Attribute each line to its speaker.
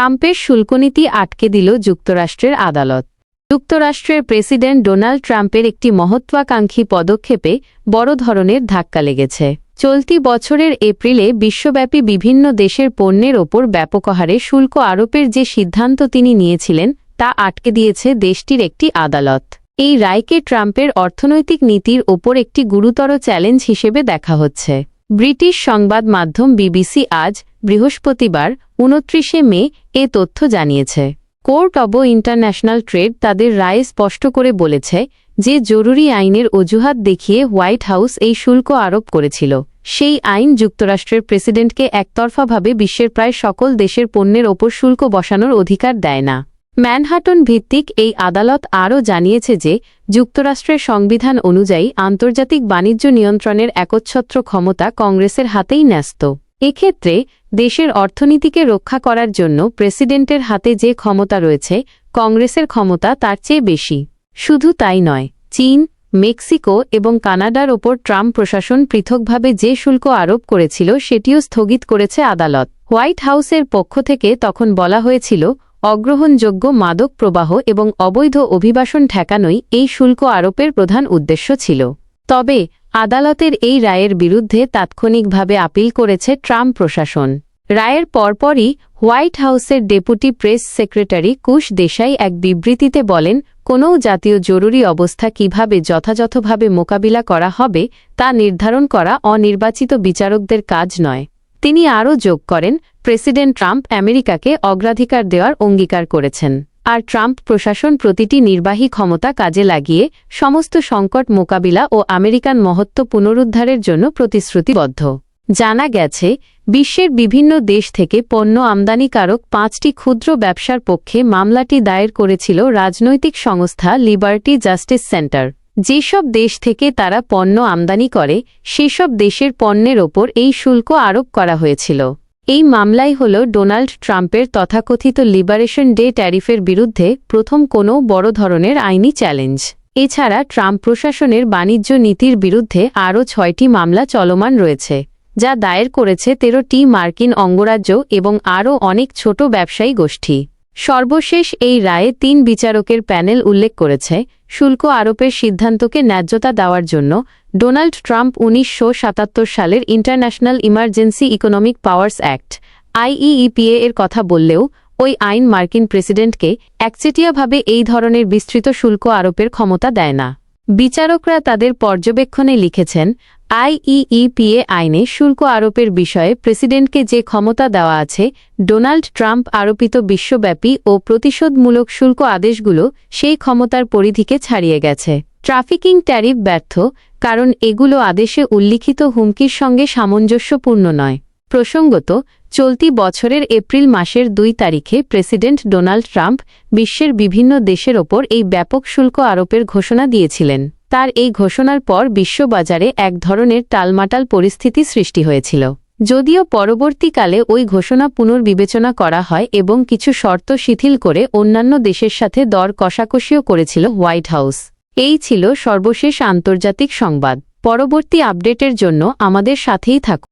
Speaker 1: ট্রাম্পের শুল্কনীতি আটকে দিল যুক্তরাষ্ট্রের আদালত। যুক্তরাষ্ট্রের প্রেসিডেন্ট ডোনাল্ড ট্রাম্পের একটি মহত্বাকাঙ্ক্ষী পদক্ষেপে বড় ধরনের ধাক্কা লেগেছে। চলতি বছরের এপ্রিলে বিশ্বব্যাপী বিভিন্ন দেশের পণ্যের ওপর ব্যাপক হারে শুল্ক আরোপের যে সিদ্ধান্ত তিনি নিয়েছিলেন, তা আটকে দিয়েছে দেশটির একটি আদালত। এই রায়কে ট্রাম্পের অর্থনৈতিক নীতির ওপর একটি গুরুতর চ্যালেঞ্জ হিসেবে দেখা হচ্ছে। ব্রিটিশ সংবাদ মাধ্যম বিবিসি আজ বৃহস্পতিবার উনত্রিশে মে এ তথ্য জানিয়েছে। কোর্ট অব ইন্টারন্যাশনাল ট্রেড তাদের রায়ে স্পষ্ট করে বলেছে যে জরুরি আইনের অজুহাত দেখিয়ে হোয়াইট হাউস এই শুল্ক আরোপ করেছিল। সেই আইন যুক্তরাষ্ট্রের প্রেসিডেন্টকে একতরফাভাবে বিশ্বের প্রায় সকল দেশের পণ্যের ওপর শুল্ক বসানোর অধিকার দেয় না। ম্যানহাটন ভিত্তিক এই আদালত আরও জানিয়েছে যে, যুক্তরাষ্ট্রের সংবিধান অনুযায়ী আন্তর্জাতিক বাণিজ্য নিয়ন্ত্রণের একচ্ছত্র ক্ষমতা কংগ্রেসের হাতেই ন্যস্ত। এক্ষেত্রে, দেশের অর্থনীতিকে রক্ষা করার জন্য প্রেসিডেন্টের হাতে যে ক্ষমতা রয়েছে, কংগ্রেসের ক্ষমতা তার চেয়ে বেশি। শুধু তাই নয়, চীন, মেক্সিকো এবং কানাডার ওপর ট্রাম্প প্রশাসন পৃথকভাবে যে শুল্ক আরোপ করেছিল সেটিও স্থগিত করেছে আদালত। হোয়াইট হাউসের পক্ষ থেকে তখন বলা হয়েছিল অগ্রহণযোগ্য মাদক প্রবাহ এবং অবৈধ অভিবাসন ঠেকানোই এই শুল্ক আরোপের প্রধান উদ্দেশ্য ছিল। তবে, আদালতের এই রায়ের বিরুদ্ধে তাৎক্ষণিকভাবে আপিল করেছে ট্রাম্প প্রশাসন। রায়ের পরপরই হোয়াইট হাউসের deputy press secretary Kush Desai এক বিবৃতিতে বলেন কোনও জাতীয় জরুরি অবস্থা কীভাবে যথাযথভাবে মোকাবিলা করা হবে তা নির্ধারণ করা অনির্বাচিত বিচারকদের কাজ নয়। তিনি আরও যোগ করেন, প্রেসিডেন্ট ট্রাম্প আমেরিকাকে অগ্রাধিকার দেওয়ার অঙ্গীকার করেছেন, আর ট্রাম্প প্রশাসন প্রতিটি নির্বাহী ক্ষমতা কাজে লাগিয়ে সমস্ত সংকট মোকাবিলা ও আমেরিকান মহত্ব পুনরুদ্ধারের জন্য প্রতিশ্রুতিবদ্ধ। জানা গেছে, বিশ্বের বিভিন্ন দেশ থেকে পণ্য আমদানিকারক পাঁচটি ক্ষুদ্র ব্যবসার পক্ষে মামলাটি দায়ের করেছিল রাজনৈতিক সংস্থা লিবার্টি জাস্টিস সেন্টার। যেসব দেশ থেকে তারা পণ্য আমদানি করে, সেসব দেশের পণ্যের ওপর এই শুল্ক আরোপ করা হয়েছিল। এই মামলাই হল ডোনাল্ড ট্রাম্পের তথাকথিত লিবারেশন ডে ট্যারিফের বিরুদ্ধে প্রথম কোনো বড় ধরনের আইনি চ্যালেঞ্জ। এছাড়া ট্রাম্প প্রশাসনের বাণিজ্য নীতির বিরুদ্ধে আরও ছয়টি মামলা চলমান রয়েছে, যা দায়ের করেছে তেরোটি মার্কিন অঙ্গরাজ্য এবং আরও অনেক ছোট ব্যবসায়ী গোষ্ঠী। সর্বশেষ এই রায়ে তিন বিচারকের প্যানেল উল্লেখ করেছে, শুল্ক আরোপের সিদ্ধান্তকে ন্যায্যতা দেওয়ার জন্য। ডোনাল্ড ট্রাম্প উনিশশো সাতাত্তর সালের International Emergency Economic Powers Act, IEEPA এর কথা বললেও, ওই আইন মার্কিন প্রেসিডেন্টকে একচেটিয়াভাবে এই ধরনের বিস্তৃত শুল্ক আরোপের ক্ষমতা দেয় না। বিচারকরা তাদের পর্যবেক্ষণে লিখেছেন আইইইপিএ আইনে শুল্ক আরোপের বিষয়ে প্রেসিডেন্টকে যে ক্ষমতা দেওয়া আছে, ডোনাল্ড ট্রাম্প আরোপিত বিশ্বব্যাপী ও প্রতিশোধমূলক শুল্ক আদেশগুলো সেই ক্ষমতার পরিধিকে ছাড়িয়ে গেছে। ট্রাফিকিং ট্যারিফ ব্যর্থ, কারণ এগুলো আদেশে উল্লিখিত হুমকির সঙ্গে সামঞ্জস্যপূর্ণ নয়। প্রসঙ্গত, চলতি বছরের এপ্রিল মাসের দুই তারিখে প্রেসিডেন্ট ডোনাল্ড ট্রাম্প বিশ্বের বিভিন্ন দেশের ওপর এই ব্যাপক শুল্ক আরোপের ঘোষণা দিয়েছিলেন। তার এই ঘোষণার পর বিশ্ববাজারে এক ধরনের টালমাটাল পরিস্থিতি সৃষ্টি হয়েছিল। যদিও পরবর্তীকালে ওই ঘোষণা পুনর্বিবেচনা করা হয় এবং কিছু শর্ত শিথিল করে অন্যান্য দেশের সাথে দর কষাকষিও করেছিল হোয়াইট হাউস। এই ছিল সর্বশেষ আন্তর্জাতিক সংবাদ। পরবর্তী আপডেটের জন্য আমাদের সাথেই থাকুন।